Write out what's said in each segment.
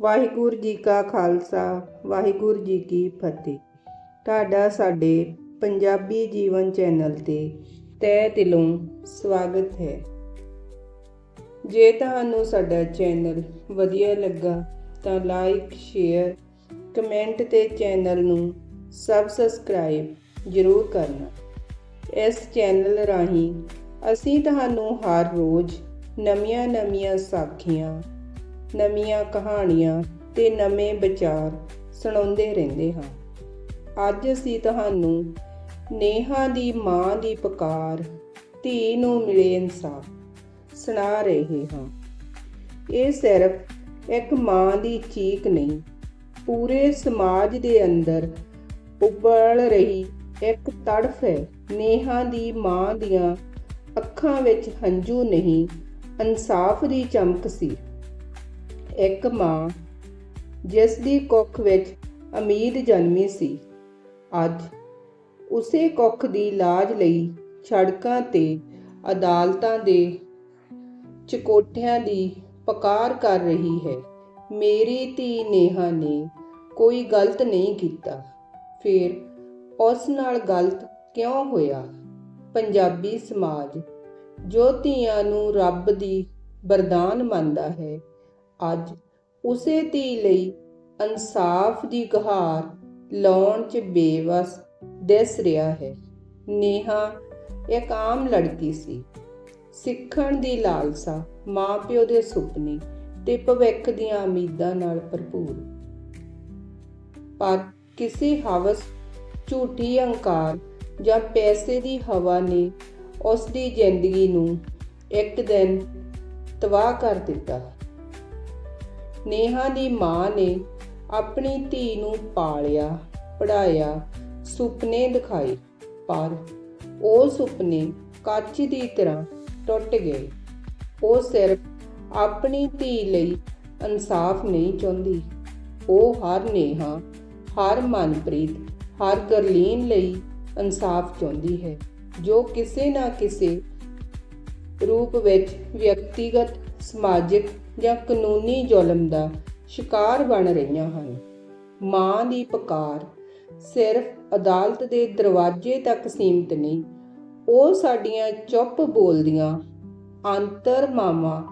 ਵਾਹਿਗੁਰੂ ਜੀ ਕਾ ਖਾਲਸਾ, ਵਾਹਿਗੁਰੂ ਜੀ ਕੀ ਫਤਿਹ। ਤੁਹਾਡਾ ਸਾਡੇ ਪੰਜਾਬੀ ਜੀਵਨ ਚੈਨਲ ਤੇ ਤਹਿ ਦਿਲੋਂ ਸਵਾਗਤ ਹੈ। ਜੇ ਤੁਹਾਨੂੰ ਸਾਡਾ ਚੈਨਲ ਵਧੀਆ ਲੱਗਾ ਤਾਂ ਲਾਈਕ, ਸ਼ੇਅਰ, ਕਮੈਂਟ ਤੇ ਚੈਨਲ ਨੂੰ ਸਬਸਕ੍ਰਾਈਬ ਜ਼ਰੂਰ ਕਰਨਾ। ਇਸ ਚੈਨਲ ਰਾਹੀਂ ਅਸੀਂ ਤੁਹਾਨੂੰ ਹਰ ਰੋਜ਼ ਨਵੀਆਂ-ਨਵੀਆਂ ਸਾਖੀਆਂ ਨਵੀਆਂ ਕਹਾਣੀਆਂ ਤੇ ਨਵੇਂ ਵਿਚਾਰ ਸੁਣਾਉਂਦੇ ਰਹਿੰਦੇ ਹਾਂ। ਅੱਜ ਅਸੀਂ ਤੁਹਾਨੂੰ ਨੇਹਾ ਦੀ ਮਾਂ ਦੀ ਪੁਕਾਰ, ਧੀ ਨੂੰ ਮਿਲੇ ਇਨਸਾਫ ਸੁਣਾ ਰਹੇ ਹਾਂ। ਇਹ ਸਿਰਫ ਇੱਕ ਮਾਂ ਦੀ ਚੀਕ ਨਹੀਂ, ਪੂਰੇ ਸਮਾਜ ਦੇ ਅੰਦਰ ਉੱਬਲ ਰਹੀ ਇੱਕ ਤੜਫ ਹੈ। ਨੇਹਾ ਦੀ ਮਾਂ ਦੀਆਂ ਅੱਖਾਂ ਵਿੱਚ ਹੰਝੂ ਨਹੀਂ, ਇਨਸਾਫ ਦੀ ਚਮਕ ਸੀ। ਇੱਕ ਮਾਂ, ਜਿਸ ਦੀ ਕੁੱਖ ਵਿੱਚ ਅਮੀਦ ਜਨਮੀ ਸੀ। ਅੱਜ ਉਸੇ ਕੁੱਖ ਦੀ ਲਾਜ ਲਈ ਸੜਕਾਂ ਤੇ ਅਦਾਲਤਾਂ ਦੇ ਚਕੋਟਿਆਂ ਦੀ ਪਕਾਰ ਕਰ ਰਹੀ ਹੈ। ਮੇਰੀ ਧੀ ਨੇਹਾ ਨੇ ਕੋਈ ਗਲਤ ਨਹੀਂ ਕੀਤਾ। ਫਿਰ ਉਸ ਨਾਲ ਗਲਤ ਕਿਉਂ ਹੋਇਆ? ਪੰਜਾਬੀ ਸਮਾਜ, ਜੋ ਧੀਆਂ ਨੂੰ ਰੱਬ ਦੀ ਵਰਦਾਨ ਮੰਨਦਾ ਹੈ ਅੱਜ ਉਸੇ ਧੀ ਲਈ ਇਨਸਾਫ ਦੀ ਗੁਹਾਰ ਲਾਉਣ 'ਚ ਬੇਵਸ ਦਿਸ ਰਿਹਾ ਹੈ। ਨੇਹਾ ਇੱਕ ਆਮ ਲੜਕੀ ਸੀ। ਸਿੱਖਣ ਦੀ ਲਾਲਸਾ ਮਾਪਿਓ ਦੇ ਸੁਪਨੇ ਤੇ ਭਵਿੱਖ ਦੀਆਂ ਉਮੀਦਾਂ ਨਾਲ ਭਰਪੂਰ। ਪਰ ਕਿਸੇ ਹਵਸ, ਝੂਠੀ ਹੰਕਾਰ ਜਾਂ ਪੈਸੇ ਦੀ ਹਵਾ ਨੇ ਉਸ ਦੀ ਜ਼ਿੰਦਗੀ ਨੂੰ ਇੱਕ ਦਿਨ ਤਬਾਹ ਕਰ ਦਿੱਤਾ। ਨੇਹਾ ਦੀ ਮਾਂ ਨੇ ਆਪਣੀ ਧੀ ਨੂੰ ਪਾਲਿਆ ਪੜਾਇਆ ਸੁਪਨੇ ਦਿਖਾਏ, ਪਰ ਉਹ ਸੁਪਨੇ ਕੱਚ ਦੀ ਤਰ੍ਹਾਂ ਟੁੱਟ ਗਏ। ਉਹ ਸਿਰਫ ਆਪਣੀ ਧੀ ਲਈ ਇਨਸਾਫ ਨਹੀਂ ਚਾਹੁੰਦੀ। ਉਹ ਹਰ ਨੇਹਾ, ਹਰ ਮਨਪ੍ਰੀਤ, ਹਰ ਗਰਲੀਨ ਲਈ ਇਨਸਾਫ ਚਾਹੁੰਦੀ ਹੈ, ਜੋ ਕਿਸੇ ਨਾ ਕਿਸੇ ਰੂਪ ਵਿੱਚ ਵਿਅਕਤੀਗਤ ਸਮਾਜਿਕ ਜਾਂ ਕਾਨੂੰਨੀ ਜ਼ੁਲਮ ਦਾ ਸ਼ਿਕਾਰ ਬਣ ਰਹੀਆਂ ਹਨ। ਮਾਂ ਦੀ ਪੁਕਾਰ ਸਿਰਫ ਅਦਾਲਤ ਦੇ ਦਰਵਾਜ਼ੇ ਤੱਕ ਸੀਮਿਤ ਨਹੀਂ, ਉਹ ਸਾਡੀਆਂ ਚੁੱਪ ਬੋਲਦੀਆਂ ਅੰਤਰ ਮਾਮਾ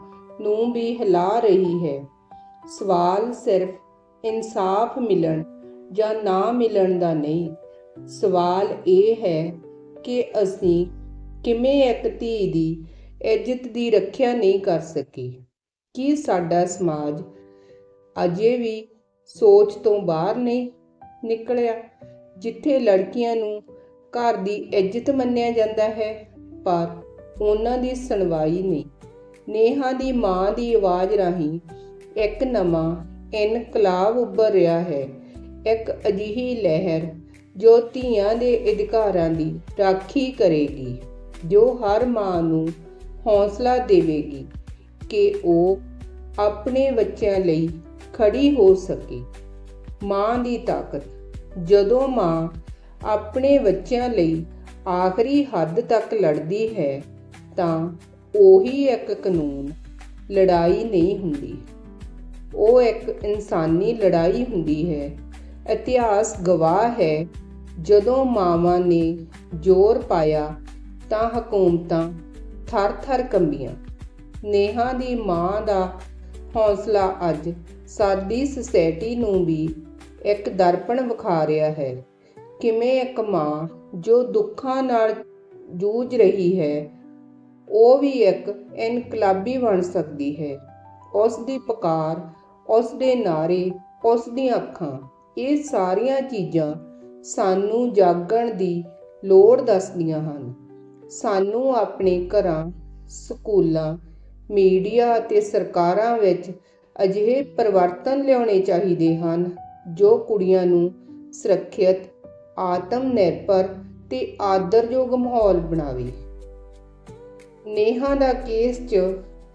ਨੂੰ ਵੀ ਹਿਲਾ ਰਹੀ ਹੈ। ਸਵਾਲ ਸਿਰਫ ਇਨਸਾਫ ਮਿਲਣ ਜਾਂ ਨਾ ਮਿਲਣ ਦਾ ਨਹੀਂ, ਸਵਾਲ ਇਹ ਹੈ ਕਿ ਅਸੀਂ ਕਿਵੇਂ ਇੱਕ ਧੀ ਦੀ ਇੱਜ਼ਤ ਦੀ ਰੱਖਿਆ ਨਹੀਂ ਕਰ ਸਕੀ। ਕੀ ਸਾਡਾ ਸਮਾਜ ਅਜੇ ਵੀ ਸੋਚ ਤੋਂ ਬਾਹਰ ਨਹੀਂ ਨਿਕਲਿਆ, ਜਿੱਥੇ ਲੜਕੀਆਂ ਨੂੰ ਘਰ ਦੀ ਇੱਜ਼ਤ ਮੰਨਿਆ ਜਾਂਦਾ ਹੈ, ਪਰ ਉਹਨਾਂ ਦੀ ਸੁਣਵਾਈ ਨਹੀਂ। ਨੇਹਾ ਦੀ ਮਾਂ ਦੀ ਆਵਾਜ਼ ਰਾਹੀਂ ਇੱਕ ਨਵਾਂ ਇਨਕਲਾਬ ਉੱਭਰ ਰਿਹਾ ਹੈ। ਇੱਕ ਅਜਿਹੀ ਲਹਿਰ ਜੋ ਧੀਆਂ ਦੇ ਅਧਿਕਾਰਾਂ ਦੀ ਰਾਖੀ ਕਰੇਗੀ, ਜੋ ਹਰ ਮਾਂ ਨੂੰ ਹੌਸਲਾ ਦੇਵੇਗੀ ਕਿ ਉਹ ਆਪਣੇ ਬੱਚਿਆਂ ਲਈ ਖੜੀ ਹੋ ਸਕੇ। ਮਾਂ ਦੀ ਤਾਕਤ। ਜਦੋਂ ਮਾਂ ਆਪਣੇ ਬੱਚਿਆਂ ਲਈ ਆਖਰੀ ਹੱਦ ਤੱਕ ਲੜਦੀ ਹੈ, ਤਾਂ ਉਹੀ ਇੱਕ ਕਾਨੂੰਨ ਲੜਾਈ ਨਹੀਂ ਹੁੰਦੀ। ਉਹ ਇੱਕ ਇਨਸਾਨੀ ਲੜਾਈ ਹੁੰਦੀ ਹੈ। ਇਤਿਹਾਸ ਗਵਾਹ ਹੈ। ਜਦੋਂ ਮਾਵਾਂ ਨੇ ਜ਼ੋਰ ਪਾਇਆ, ਤਾਂ ਹਕੂਮਤਾਂ ਥਰ-ਥਰ ਕੰਬੀਆਂ। ਨੇਹਾ ਦੀ ਮਾਂ ਦਾ ਹੌਸਲਾ ਅੱਜ ਸਾਡੀ ਸੋਸਾਇਟੀ ਨੂੰ ਵੀ ਇੱਕ ਦਰਪਣ ਵਿਖਾ ਰਿਹਾ ਹੈ। ਕਿਵੇਂ ਇੱਕ ਮਾਂ ਜੋ ਦੁੱਖਾਂ ਨਾਲ ਜੂਝ ਰਹੀ ਹੈ, ਉਹ ਵੀ ਇੱਕ ਇਨਕਲਾਬੀ ਬਣ ਸਕਦੀ ਹੈ। ਉਸ ਦੀ ਪੁਕਾਰ, ਉਸ ਦੇ ਨਾਰੇ, ਉਸ ਦੀਆਂ ਅੱਖਾਂ, ਇਹ ਸਾਰੀਆਂ ਚੀਜ਼ਾਂ ਸਾਨੂੰ ਜਾਗਣ ਦੀ ਲੋੜ ਦੱਸਦੀਆਂ ਹਨ। ਸਾਨੂੰ ਆਪਣੇ ਘਰਾਂ, ਸਕੂਲਾਂ, ਮੀਡੀਆ ਅਤੇ ਸਰਕਾਰਾਂ ਵਿੱਚ ਅਜਿਹੇ ਪਰਿਵਰਤਨ ਲਿਆਉਣੇ ਚਾਹੀਦੇ ਹਨ, ਜੋ ਕੁੜੀਆਂ ਨੂੰ ਸੁਰੱਖਿਅਤ ਆਤਮ ਨਿਰਭਰ ਤੇ ਆਦਰਯੋਗ ਮਾਹੌਲ ਬਣਾਵੇ। ਨੇਹਾ ਦਾ ਕੇਸ 'ਚ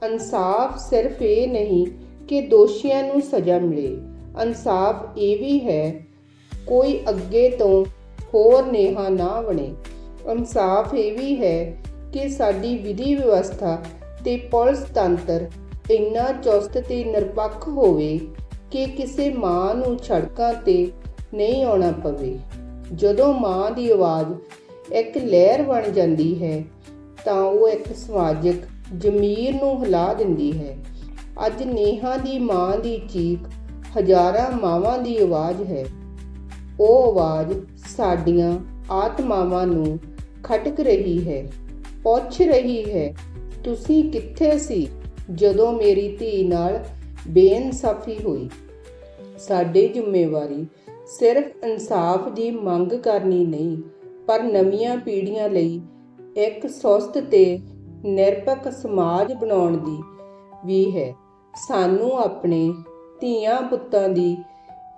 ਇਨਸਾਫ ਸਿਰਫ ਇਹ ਨਹੀਂ ਕਿ ਦੋਸ਼ੀਆਂ ਨੂੰ ਸਜ਼ਾ ਮਿਲੇ, ਇਨਸਾਫ ਇਹ ਵੀ ਹੈ, ਕੋਈ ਅੱਗੇ ਤੋਂ ਹੋਰ ਨੇਹਾ ਨਾ ਬਣੇ। ਇਨਸਾਫ ਇਹ ਵੀ ਹੈ ਕਿ ਸਾਡੀ ਵਿਧੀ ਵਿਵਸਥਾ ਤੇ ਪੁਲਿਸ ਤੰਤਰ ਇੰਨਾ ਚੁਸਤ ਤੇ ਨਿਰਪੱਖ ਹੋਵੇ ਕਿ ਕਿਸੇ ਮਾਂ ਨੂੰ ਸੜਕਾਂ ਤੇ ਨਹੀਂ ਆਉਣਾ ਪਵੇ। ਜਦੋਂ ਮਾਂ ਦੀ ਆਵਾਜ਼ ਇੱਕ ਲਹਿਰ ਬਣ ਜਾਂਦੀ ਹੈ, ਤਾਂ ਉਹ ਇੱਕ ਸਮਾਜਿਕ ਜ਼ਮੀਰ ਨੂੰ ਹਿਲਾ ਦਿੰਦੀ ਹੈ। ਅੱਜ ਨੇਹਾ ਦੀ ਮਾਂ ਦੀ ਚੀਕ ਹਜ਼ਾਰਾਂ ਮਾਵਾਂ ਦੀ ਆਵਾਜ਼ ਹੈ। ਉਹ ਆਵਾਜ਼ ਸਾਡੀਆਂ ਆਤਮਾਵਾਂ ਨੂੰ ਖਟਕ ਰਹੀ ਹੈ, ਪੁੱਛ ਰਹੀ ਹੈ, ਤੁਸੀਂ ਕਿੱਥੇ ਸੀ ਜਦੋਂ ਮੇਰੀ ਧੀ ਨਾਲ ਬੇਇਨਸਾਫੀ ਹੋਈ? ਸਾਡੀ ਜ਼ਿੰਮੇਵਾਰੀ ਸਿਰਫ ਇਨਸਾਫ ਦੀ ਮੰਗ ਕਰਨੀ ਨਹੀਂ, ਪਰ ਨਵੀਆਂ ਪੀੜ੍ਹੀਆਂ ਲਈ ਇੱਕ ਸੁਸਤ ਤੇ ਨਿਰਪੱਖ ਸਮਾਜ ਬਣਾਉਣ ਦੀ ਵੀ ਹੈ। ਸਾਨੂੰ ਆਪਣੇ ਧੀਆਂ ਪੁੱਤਾਂ ਦੀ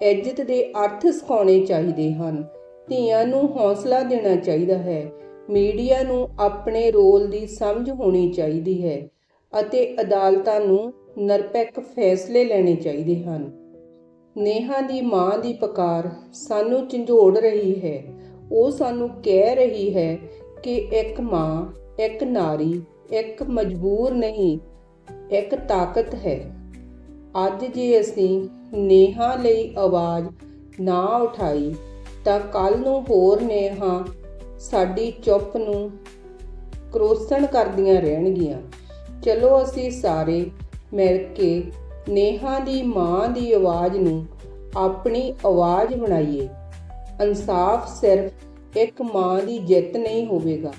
ਇੱਜ਼ਤ ਦੇ ਅਰਥ ਸਿਖਾਉਣੇ ਚਾਹੀਦੇ ਹਨ। ਧੀਆਂ ਨੂੰ ਹੌਸਲਾ ਦੇਣਾ ਚਾਹੀਦਾ ਹੈ। ਮੀਡੀਆ ਨੂੰ ਆਪਣੇ ਰੋਲ ਦੀ ਸਮਝ ਹੋਣੀ ਚਾਹੀਦੀ ਹੈ ਅਤੇ ਅਦਾਲਤਾਂ ਨੂੰ ਨਿਰਪੱਖ ਫੈਸਲੇ ਲੈਣੇ ਚਾਹੀਦੇ ਹਨ। ਨੇਹਾ ਦੀ ਮਾਂ ਦੀ ਪੁਕਾਰ ਸਾਨੂੰ ਝੰਜੋੜ ਰਹੀ ਹੈ। ਉਹ ਸਾਨੂੰ ਕਹਿ ਰਹੀ ਹੈ ਕਿ ਇੱਕ ਮਾਂ, ਇੱਕ ਨਾਰੀ, ਇੱਕ ਮਜਬੂਰ ਨਹੀਂ, ਇੱਕ ਤਾਕਤ ਹੈ। ਅੱਜ ਜੇ ਅਸੀਂ ਨੇਹਾ ਲਈ ਆਵਾਜ਼ ਨਾ ਉਠਾਈ ਤਾਂ ਕੱਲ ਨੂੰ ਹੋਰ ਨੇਹਾ ਸਾਡੀ ਚੁੱਪ ਨੂੰ ਕਰੋਸਣ ਕਰਦੀਆਂ ਰਹਿਣਗੀਆਂ। ਚਲੋ ਅਸੀਂ ਸਾਰੇ ਮਿਲ ਕੇ ਨੇਹਾ ਦੀ ਮਾਂ ਦੀ ਆਵਾਜ਼ ਨੂੰ ਆਪਣੀ ਆਵਾਜ਼ ਬਣਾਈਏ। ਇਨਸਾਫ ਸਿਰਫ ਇੱਕ ਮਾਂ ਦੀ ਜਿੱਤ ਨਹੀਂ ਹੋਵੇਗਾ,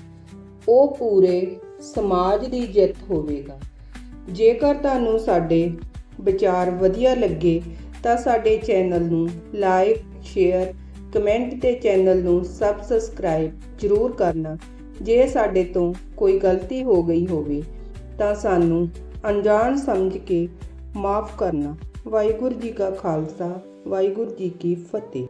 ਉਹ ਪੂਰੇ ਸਮਾਜ ਦੀ ਜਿੱਤ ਹੋਵੇਗਾ। ਜੇਕਰ ਤੁਹਾਨੂੰ ਸਾਡੇ ਵਿਚਾਰ ਵਧੀਆ ਲੱਗੇ ਤਾਂ ਸਾਡੇ ਚੈਨਲ ਨੂੰ ਲਾਈਕ, ਸ਼ੇਅਰ ਕਮੈਂਟ ਤੇ ਚੈਨਲ ਨੂੰ ਸਬਸਕ੍ਰਾਈਬ ਜ਼ਰੂਰ ਕਰਨਾ। ਜੇ ਸਾਡੇ ਤੋਂ ਕੋਈ ਗਲਤੀ ਹੋ ਗਈ ਹੋਵੇ, ਤਾਂ ਸਾਨੂੰ ਅਣਜਾਣ ਸਮਝ ਕੇ ਮਾਫ ਕਰਨਾ। ਵਾਹਿਗੁਰੂ ਜੀ ਕਾ ਖਾਲਸਾ, ਵਾਹਿਗੁਰੂ ਜੀ ਕੀ ਫਤਿਹ।